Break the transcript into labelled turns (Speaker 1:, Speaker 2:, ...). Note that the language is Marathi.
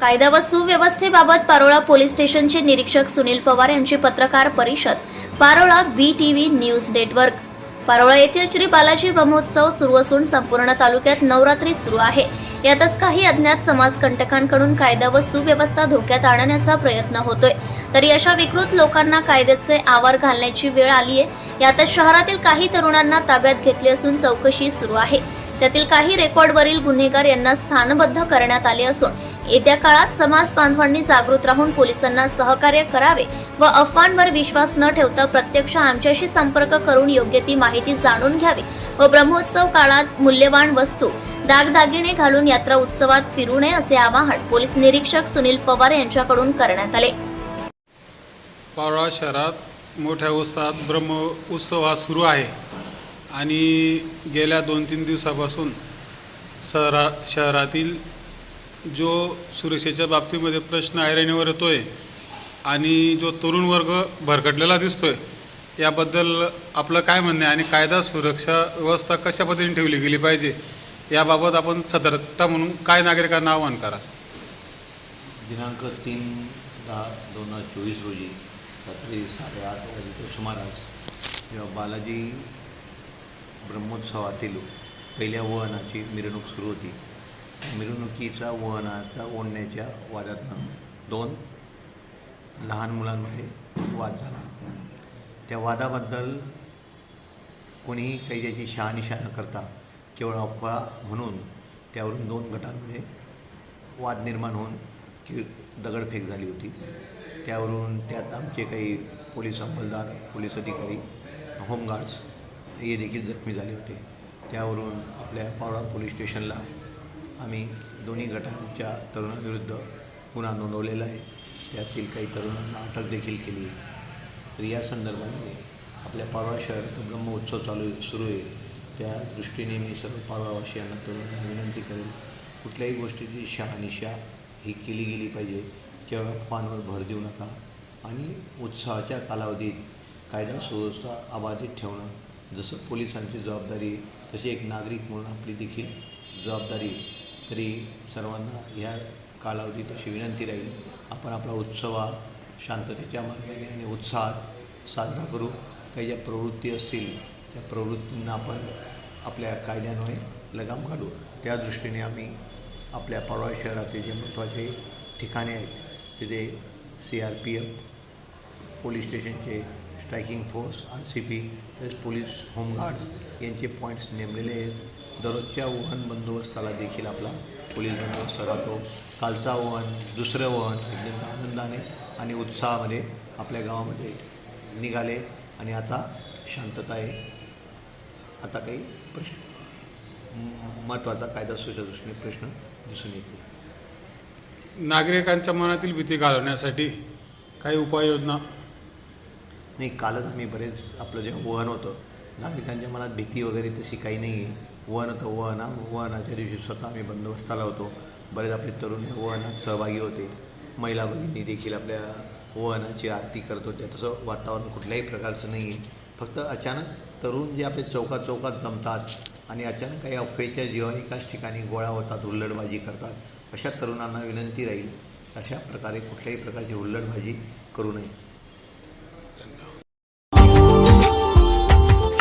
Speaker 1: कायदा व सुव्यवस्थेबाबत पारोळा पोलीस स्टेशनचे निरीक्षक सुनील पवार यांची पत्रकार परिषद Parola B T V news network. Parola येथील श्री बालाजी ब्रह्मोत्सव सुरू असून संपूर्ण तालुक्यात नवरात्री सुरू आहे. यातच काही अज्ञात समाजकंटकांकडून कायदा व सुव्यवस्था धोक्यात आणण्याचा प्रयत्न होतोय. तरी अशा विकृत लोकांना कायद्याचे आवार घालण्याची वेळ आली आहे यातच शहरातील काही तरुणांना ताब्यात घेतले असून चौकशी सुरू आहे. त्यातील काही रेकॉर्डवरील गुन्हेगार यांना स्थानबद्ध करण्यात आले असून येत्या काळात समाज बांधवांनी जागृत राहून पोलिसांना सहकार्य करावे व अफवांवर विश्वास न ठेवता प्रत्यक्ष आमच्याशी संपर्क करून योग्य ती माहिती जाणून घ्यावी व ब्रह्मोत्सव काळात मूल्यवान वस्तू दागदागिने घालून यात्रा उत्सवात फिरू नये असे आवाहन पोलीस निरीक्षक सुनील पवार यांच्याकडून करण्यात आले.
Speaker 2: पावळा शहरात मोठ्या उत्साहात ब्रह्म उत्सव हा सुरू आहे आणि गेल्या दोन तीन दिवसापासून शहरा शहरातील जो सुरक्षेच्या बाबतीमध्ये प्रश्न ऐरणीवर आहे आणि जो तरुण वर्ग भरकटलेला आहे याबद्दल आपलं काय म्हणणं आहे आणि कायदा सुरक्षा व्यवस्था कशा पद्धतीने ठेवली गेली पाहिजे याबाबत आपण सतर्कता म्हणून काय नागरिकांना आवाहन करा?
Speaker 3: दिनांक तीन दहा दोन हजार चोवीस रोजी रात्री साडेआठ वाजेच्या सुमारास जेव्हा बालाजी ब्रह्मोत्सवातील पहिल्या वहनाची मिरवणूक सुरू होती मिरवणुकीचा वहनाचा ओढण्याच्या वादातनं दोन लहान मुलांमध्ये वाद झाला. त्या वादाबद्दल कोणीही काही ज्याची शहानिशा न करता केवळ अफवा म्हणून त्यावरून दोन गटांमध्ये वाद निर्माण होऊन की दगडफेक झाली होती. त्यावरून त्यात आमचे काही पोलीस अंमलदार पोलीस अधिकारी होमगार्ड्स हे देखील जखमी झाले होते. त्यावरून आपल्या पावडा पोलीस स्टेशनला आम्ही दोन्ही गटांच्या तरुणांविरुद्ध गुन्हा नोंदवलेला आहे. त्यातील काही तरुणांना अटक देखील केली आहे. तर या संदर्भामध्ये आपल्या पारवा शहरात ब्रह्मोत्सव चालू सुरू आहे. त्या दृष्टीने मी सर्व पारवावासियांना तरुणांना विनंती करेन कुठल्याही गोष्टीची शहानिशा ही केली गेली पाहिजे. किंवा अफवांवर भर देऊ नका आणि उत्सवाच्या कालावधीत कायदा सुव्यवस्था अबाधित ठेवणं जसं पोलिसांची जबाबदारी तशी एक नागरिक म्हणून आपली देखील जबाबदारी तरी सर्वांना ह्या कालावधीत अशी विनंती राहील. आपण आपला उत्सव हा शांततेच्या मार्गाने आणि उत्साहात साजरा करू. काही ज्या प्रवृत्ती असतील त्या प्रवृत्तींना आपण आपल्या कायद्यान्वये लगाम घालू. त्या दृष्टीने आम्ही आपल्या परवा शहरातील जे महत्त्वाचे ठिकाणे आहेत तिथे C R P F police स्टेशनचे striking force R C P तसेच पोलीस होमगार्ड्स यांचे पॉईंट्स नेमलेले आहेत. दररोजच्या वहन बंदोबस्ताला देखील आपला पोलीस बंदोबस्त राहतो. कालचा वहन दुसरं वहन अत्यंत आनंदाने आणि उत्साहामध्ये आपल्या गावामध्ये निघाले आणि आता शांतता आहे. आता काही प्रश्न महत्त्वाचा कायदा सुच्या दृष्टीने प्रश्न दिसून येतो
Speaker 2: नागरिकांच्या मनातील भीती घालवण्यासाठी काही उपाययोजना
Speaker 3: नाही कालच आम्ही बरेच आपलं जे वहन होतं नागरिकांच्या मनात भीती वगैरे तशी काही नाही आहे वहन होतं वहना वहनाच्या दिवशी स्वतः आम्ही बंदोबस्ताला होतो. बरेच आपले तरुण हे वहनात सहभागी होते. महिला भगिनी देखील आपल्या वहनाची आरती करत होत्या. तसं वातावरण कुठल्याही प्रकारचं नाही आहे फक्त अचानक तरुण जे आपले चौकात चौकात जमतात आणि अचानक काही अफवेच्या जीवावर एकाच ठिकाणी गोळा होतात हुल्लडबाजी करतात अशा तरुणांना विनंती राहील अशा प्रकारे कुठल्याही प्रकारची हुल्लडबाजी करू नये.